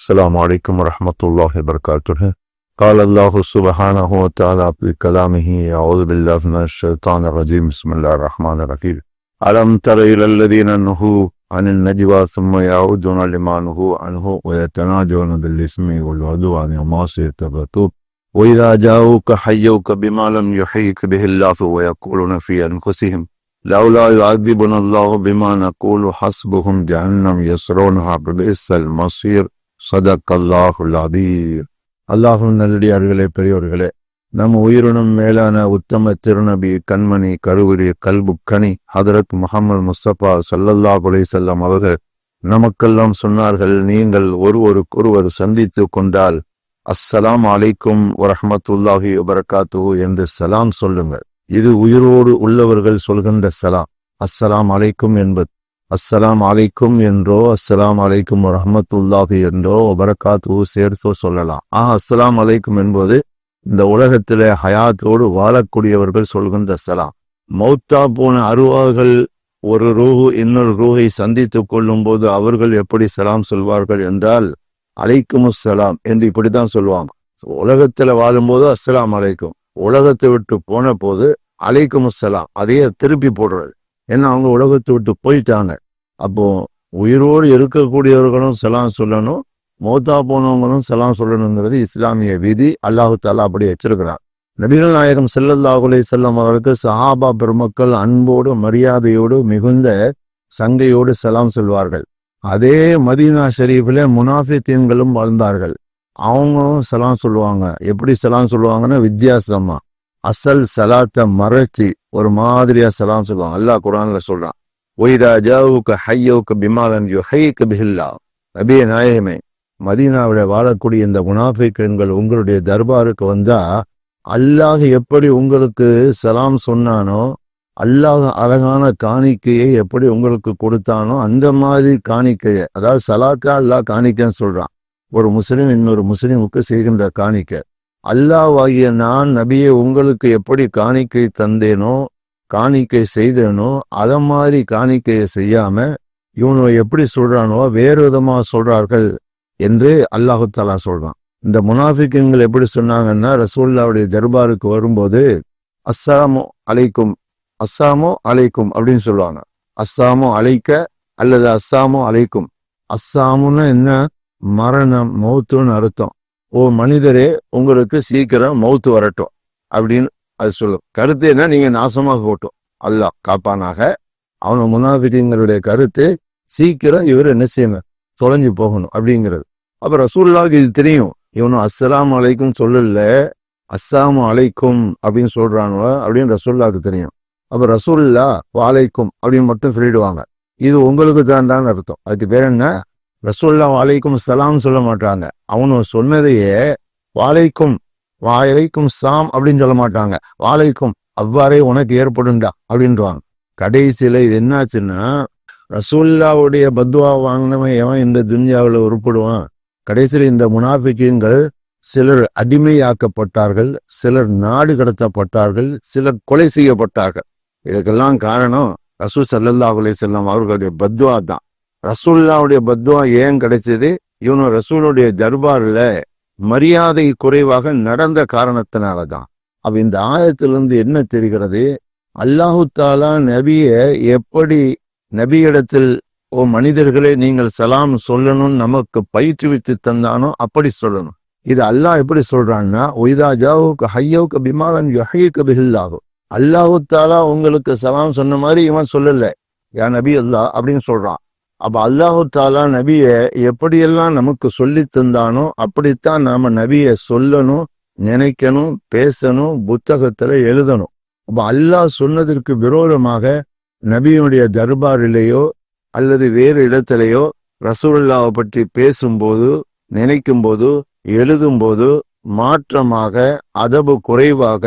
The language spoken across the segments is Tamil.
السلام عليكم ورحمة الله وبركاته. قال الله سبحانه وتعالى في كلامه أعوذ بالله من الشيطان الرجيم بسم الله الرحمن الرحيم. ألم تر إلى الذين نهوا عن النجوى ثم يعودون لما نهوا عنه ويتناجون بالإثم والعدوان ومعصية الرسول وإذا جاءوك حيوك بما لم يحيك به الله ويقولون في أنفسهم لولا يعذبنا الله بما نقول حسبهم جهنم يسرونها بئس المصير. சதக் அல்லாஹுல் அதீர். அல்லாஹும் நல்லடியார்களே பெரியோர்களே நம்ம உயிரினும் மேலான உத்தம திருநபி கண்மணி கருவுரி கல்புக்கனி ஹதரத் முகமது முஸ்தபா சல்லல்லா குலை செல்லம் அவர்கள் நமக்கெல்லாம் சொன்னார்கள் நீங்கள் ஒருவருக்கொருவர் சந்தித்து கொண்டால் அஸ்ஸலாம் அலைக்கும் வரஹமத்துல்லாஹி வபரகாத்து என்று சலாம் சொல்லுங்கள். இது உயிரோடு உள்ளவர்கள் சொல்கின்ற சலாம். அஸ்ஸலாம் அலைக்கும் என்பது அஸ்ஸலாம் அலைக்கும் என்றோ அஸ்ஸலாம் அலைக்கும் ரஹமத்துல்லாஹி என்றோ ஒபரக்காத்து சேர்த்தோ சொல்லலாம். ஆ அஸ்ஸலாம் அலைக்கும் என்பது இந்த உலகத்திலே ஹயாத்தோடு வாழக்கூடியவர்கள் சொல்கின்ற சலாம். மௌத்தா போன அருவாகள் ஒரு ரூஹு இன்னொரு ரூஹை சந்தித்துக் கொள்ளும் போது அவர்கள் எப்படி சலாம் சொல்வார்கள் என்றால் அலைக்கும் சலாம் என்று இப்படித்தான் சொல்லுவாங்க உலகத்துல வாழும்போது அஸ்ஸலாம் அலைக்கும் உலகத்தை விட்டு போன போது அலைக்கும் சலாம் அதையே திருப்பி போடுறது. ஏன்னா அவங்க உலகத்தை விட்டு போயிட்டாங்க. அப்போ உயிரோடு இருக்கக்கூடியவர்களும் செலாம் சொல்லணும் மௌத்தா போனவங்களும் செலாம் சொல்லணுங்கிறது இஸ்லாமிய விதி. அல்லாஹு தாலா அப்படி வச்சிருக்கிறார் நபிகள் நாயகம் செல்லல்லாஹுலே செல்லம் அவர்களுக்கு சஹாபா பெருமக்கள் அன்போடு மரியாதையோடு மிகுந்த சங்கையோடு செலாம் சொல்வார்கள். அதே மதீனா ஷெரீஃபில் முனாஃபித்தீன்களும் வாழ்ந்தார்கள். அவங்களும் செலாம் சொல்லுவாங்க. எப்படி செலாம் சொல்லுவாங்கன்னா வித்தியாசமா. அசல் சலாத்தை மறைச்சி ஒரு மாதிரியா சலாம் சொல்லுவாங்க. அல்லாஹ் குரான்ல சொல்றான். ஒய்தா ஜாவுக்கு ஹையோக்கு பிமாலன் யு ஹைக்கு பிஹில்லா. நபிய நாயகமே மதீனாவில வாழக்கூடிய இந்த முனாஃபிக்கன்கள் உங்களுடைய தர்பாருக்கு வந்தா அல்லாஹ் எப்படி உங்களுக்கு சலாம் சொன்னானோ அல்லாஹ் அழகான காணிக்கையை எப்படி உங்களுக்கு கொடுத்தானோ அந்த மாதிரி காணிக்கையை அதாவது சலாக்கா அல்லாஹ் காணிக்கைன்னு சொல்றான். ஒரு முஸ்லீம் இன்னொரு முஸ்லீமுக்கு செய்கின்ற காணிக்கை. அல்லாவாகிய நான் நபியை உங்களுக்கு எப்படி காணிக்கை தந்தேனோ காணிக்கை செய்தேனோ அதை மாதிரி காணிக்கையை செய்யாம இவனு எப்படி சொல்றானோ வேறு விதமா சொல்றார்கள் என்று அல்லாஹு தாலா சொல்றான். இந்த முனாஃபிக்குங்கள் எப்படி சொன்னாங்கன்னா ரசூல்லாவுடைய தர்பாருக்கு வரும்போது அஸ்ஸாமோ அலைக்கும் அஸ்ஸாமோ அலைக்கும் அப்படின்னு சொல்லுவாங்க. அஸ்ஸாமோ அழைக்க அல்லது அஸ்ஸாமோ அழைக்கும் அஸ்ஸாமுன்னு என்ன? மரணம் மௌத்துன்னு அர்த்தம். ஓ மனிதரே உங்களுக்கு சீக்கிரம் மௌத்து வரட்டும் அப்படின்னு அது சொல்லும். கருத்து என்ன? நீங்க நாசமாக போட்டும் அல்லாஹ் காப்பானாக. அவன முனாஃபிக்கங்களுடைய கருத்து சீக்கிரம் இவர் என்ன செய்யணும்? தொலைஞ்சு போகணும் அப்படிங்கிறது. அப்ப ரசூல்லாவுக்கு இது தெரியும். இவனும் அஸ்ஸலாம் அலைக்கும் சொல்லல. அஸ்ஸாம் அலைக்கும் அப்படின்னு சொல்றானுவ அப்படின்னு ரசூல்லாவுக்கு தெரியும். அப்ப ரசூல்லா வாலைக்கும் அப்படின்னு மட்டும் சொல்லிடுவாங்க. இது உங்களுக்கு தான் தான் அர்த்தம். அதுக்கு பேர் என்ன? ரசூல்லா வாலைக்கும் சலாம் சொல்ல மாட்டாங்க. அவனு சொன்னதையே வாழைக்கும் வாழைக்கும் சாம் அப்படின்னு சொல்ல மாட்டாங்க. வாழைக்கும் அவ்வாறே உனக்கு ஏற்படும்டா அப்படின்றாங்க கடைசியில இது என்னாச்சுன்னா ரசூல்லாவுடைய பத்வா வாங்கினவன் எவன் இந்த துன்யாவில் உருப்படுவான்? கடைசியில் இந்த முனாஃபிக்கீன்கள் சிலர் அடிமையாக்கப்பட்டார்கள் சிலர் நாடு கடத்தப்பட்டார்கள் சிலர் கொலை செய்யப்பட்டார்கள். இதுக்கெல்லாம் காரணம் ரசூல் சல்லல்லாஹ் செல்லம் அவர்களுடைய பத்வா தான். ரசூல்லாவுடைய பத்வா ஏன் கிடைச்சது? இவனும் ரசூலுடைய தர்பாரில் மரியாதை குறைவாக நடந்த காரணத்தினால தான் அப்ப இந்த ஆயத்திலிருந்து என்ன தெரிகிறது? அல்லாஹு தாலா நபிய எப்படி நபியிடத்தில் ஓ மனிதர்களே நீங்கள் சலாம் சொல்லணும் நமக்கு பயிற்றுவித்து தந்தானோ அப்படி சொல்லணும். இது அல்லாஹ் எப்படி சொல்றான்னா ஒய்தா ஜாவுக்கு ஹையோக்கு பிமாலன் யொஹைக்கு பிஹில்லாகும் அல்லாஹு தாலா உங்களுக்கு சலாம் சொன்ன மாதிரி இவன் சொல்லல. யா நபி அல்லாஹ் அப்படின்னு சொல்றான். அப்ப அல்லாஹு தாலா நபிய எப்படியெல்லாம் நமக்கு சொல்லி தந்தானோ அப்படித்தான் நாம நபிய சொல்லணும் நினைக்கணும் பேசணும் புத்தகத்துல எழுதணும். அப்ப அல்லாஹ் சொன்னதற்கு விரோதமாக நபியுடைய தர்பாரிலேயோ அல்லது வேறு இடத்திலேயோ ரசூல்லாவை பற்றி பேசும்போது நினைக்கும் போது எழுதும் போது மாற்றமாக அதபு குறைவாக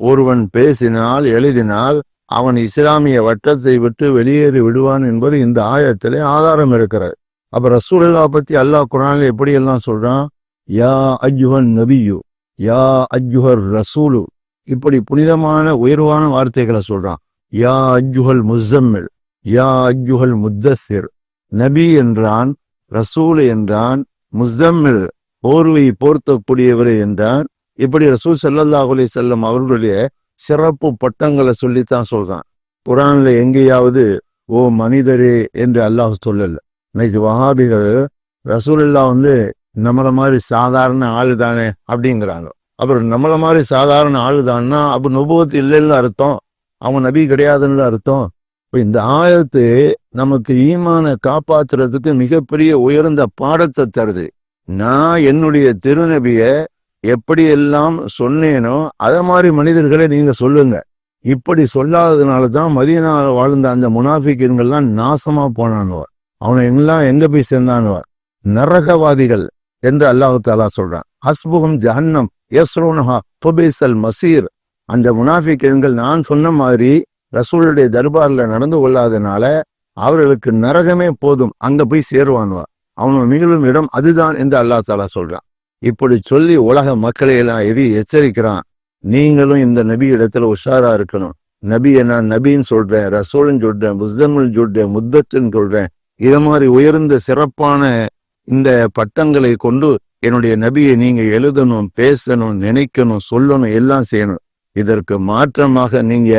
ஒருவன் பேசினால் எழுதினால் அவன் இஸ்லாமிய வட்டத்தை விட்டு வெளியேறி விடுவான் என்பது இந்த ஆயத்திலே ஆதாரம் இருக்கிறது. அப்ப ரசூலுல்லா பத்தி அல்லாஹ் குரான்ல எப்படி எல்லாம் சொல்றான்? யா அஜுஹன் நபியு யா அஜுஹர் ரசூலு இப்படி புனிதமான உயர்வான வார்த்தைகளை சொல்றான். யா அஜுஹல் முஸ்ஸம்மில் யா அஜுஹல் முத்தசிர் நபி என்றான் ரசூல் என்றான் முஸ்தம்மில் போர்வை போர்த்தக்கூடியவர் என்றார் இப்படி ரசூல் ஸல்லல்லாஹு செல்லும் செல்லம் அவர்களுடைய சிறப்பு பட்டங்களை சொல்லித்தான் சொல்றான். குரான்ல எங்கேயாவது ஓ மனிதரே என்று அல்லாஹ் சொல்லல. இன்னைக்கு வஹாபிகள் ரசூலுல்லா வந்து நம்மள மாதிரி சாதாரண ஆளு தானே அப்படிங்கிறாங்க. அப்புறம் நம்மள மாதிரி சாதாரண ஆளு தான்னா அப்ப நுபுவத்து இல்லைன்னு அர்த்தம். அவன் நபி கிடையாதுன்னு அர்த்தம். இப்போ இந்த ஆயத்து நமக்கு ஈமான காப்பாத்துறதுக்கு மிகப்பெரிய உயர்ந்த பாடத்தை தருது. நான் என்னுடைய திருநபியை எப்படி எல்லாம் சொன்னேனோ அத மாதிரி மனிதர்களை நீங்க சொல்லுங்க. இப்படி சொல்லாததுனால தான் மதீனா வாழ்ந்த அந்த முனாஃபிக்கன்கள்லாம் நாசமா போனானுவர். அவனை எல்லாம் எங்க போய் சேர்ந்தானுவர்? நரகவாதிகள் என்று அல்லாஹு தாலா சொல்றான். ஹஸ்புகம் ஜஹன்னம் யஸ்ரோனஹா துபேசல் மசீர். அந்த முனாஃபிக்கன்கள் நான் சொன்ன மாதிரி ரசூலுடைய தர்பார்ல நடந்து கொள்ளாதனால அவர்களுக்கு நரகமே போதும். அங்க போய் சேருவானுவா அவன் மிகவும் இடம் அதுதான் என்று அல்லாஹ் தாலா சொல்றான். இப்படி சொல்லி உலக மக்களை எல்லாம் எவி எச்சரிக்கிறான். நீங்களும் இந்த நபி இடத்துல உஷாரா இருக்கணும். நபியை நான் நபின்னு சொல்றேன் ரசோலன் சொல்றேன் முஸ்தமுல் சொல்றேன் முத்தத்துன்னு சொல்றேன். இதை மாதிரி உயர்ந்த சிறப்பான இந்த பட்டங்களை கொண்டு என்னுடைய நபியை நீங்க எழுதணும் பேசணும் நினைக்கணும் சொல்லணும் எல்லாம் செய்யணும். இதற்கு மாற்றமாக நீங்க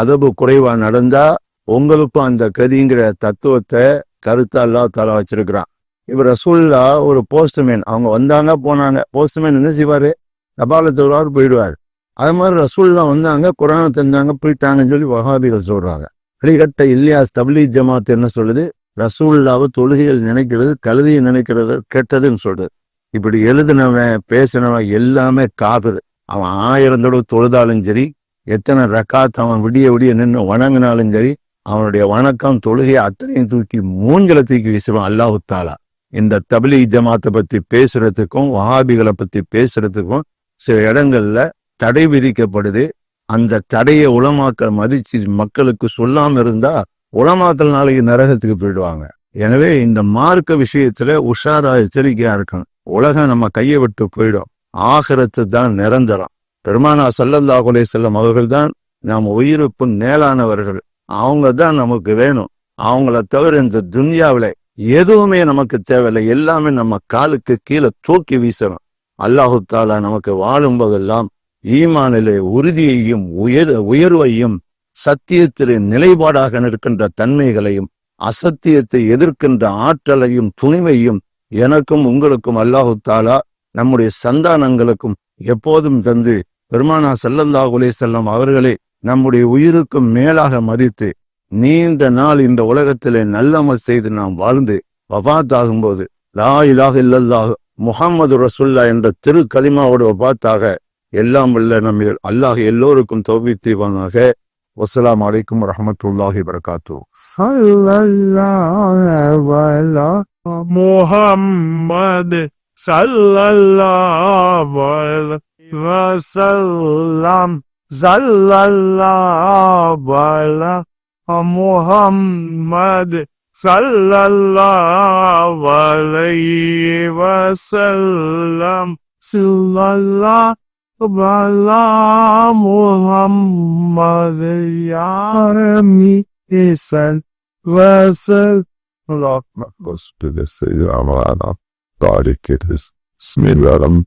அதபு குறைவா நடந்தா உங்களுக்கும் அந்த கதிங்கிற தத்துவத்தை கருத்தா அல்லா தலா வச்சிருக்கிறான். இப்போ ரசூல்லா ஒரு போஸ்ட்மேன் அவங்க வந்தாங்க போனாங்க. போஸ்ட்மேன் என்ன செய்வாரு? தபாலத்தோடு போயிடுவார். அது மாதிரி ரசூல்லா வந்தாங்க குரானை தந்தாங்க போயிட்டாங்கன்னு சொல்லி வஹாபிகள் சொல்கிறாங்க அடிக்கட்ட இல்லியாஸ் தப்லீ ஜமாத் என்ன சொல்லுது? ரசூல்லாவை தொழுகைகள் நினைக்கிறது கழுதியை நினைக்கிறது கெட்டதுன்னு சொல்றது இப்படி எழுதினவன் பேசினவன் எல்லாமே காப்புது அவன் ஆயிரம் தடவை தொழுதாலும் சரி எத்தனை ரக்காத் அவன் விடிய விடிய நின்று வணங்கினாலும் சரி அவனுடைய வணக்கம் தொழுகையை அத்தனையும் தூக்கி மூஞ்சலை தூக்கி வீசுவான் அல்லாஹு தாலா. இந்த தபிலி ஜமாத்தை பத்தி பேசுறதுக்கும் வஹாபிகளை பத்தி பேசுறதுக்கும் சில இடங்கள்ல தடை விதிக்கப்படுது. அந்த தடையை உளமாக்கல் மதிச்சு மக்களுக்கு சொல்லாம இருந்தா உளமாக்கல் நாளைக்கு நரகத்துக்கு போயிடுவாங்க. எனவே இந்த மார்க்க விஷயத்துல உஷாரா எச்சரிக்கையா இருக்கணும். உலகம் நம்ம கையை விட்டு போயிடும். ஆகிறத்து தான் நிரந்தரம். பெருமானா சல்லல்லா கொலை செல்லும் அவர்கள் தான் நாம் உயிருக்கு மேலானவர்கள். அவங்க தான் நமக்கு வேணும். அவங்கள தவிர இந்த துன்யாவில எதுவுமே நமக்கு தேவையில்லை. எல்லாமே நம்ம காலுக்கு கீழே தூக்கி வீசணும். அல்லாஹு தாலா நமக்கு வாழும்போதெல்லாம் ஈமானிலே உறுதியையும் உயர் உயர்வையும் சத்தியத்திலே நிலைப்பாடாக நிற்கின்ற தன்மைகளையும் அசத்தியத்தை எதிர்க்கின்ற ஆற்றலையும் துணிவையும் எனக்கும் உங்களுக்கும் அல்லாஹு தாலா நம்முடைய சந்தானங்களுக்கும் எப்போதும் தந்து பெருமானா ஸல்லல்லாஹு அலைஹி செல்லம் அவர்களே நம்முடைய உயிருக்கும் மேலாக மதித்து நீண்ட நாள் இந்த உலகத்திலே நல்லமல் செய்து நாம் வாழ்ந்து வபாத் ஆகும்போது லா இலாஹ இல்லல்லாஹ் முகமது ரசுல்லா என்ற திரு கலிமாவோட வபாத்தாக எல்லாம் உள்ள நம்ம அல்லாஹ் எல்லோருக்கும் தௌபிக் வசலாம் அலைக்கும் வரஹ்மத்துல்லாஹி வரகாத்து Muhammad sallallahu alaihi Muhammed sallallahu aleyhi ve sellem sallallahu ala Muhammed yaremi esen ve sellem Allah Ekber. Sübhane Seyyid Amrana. Tarih. Bismillahirrahmanirrahim.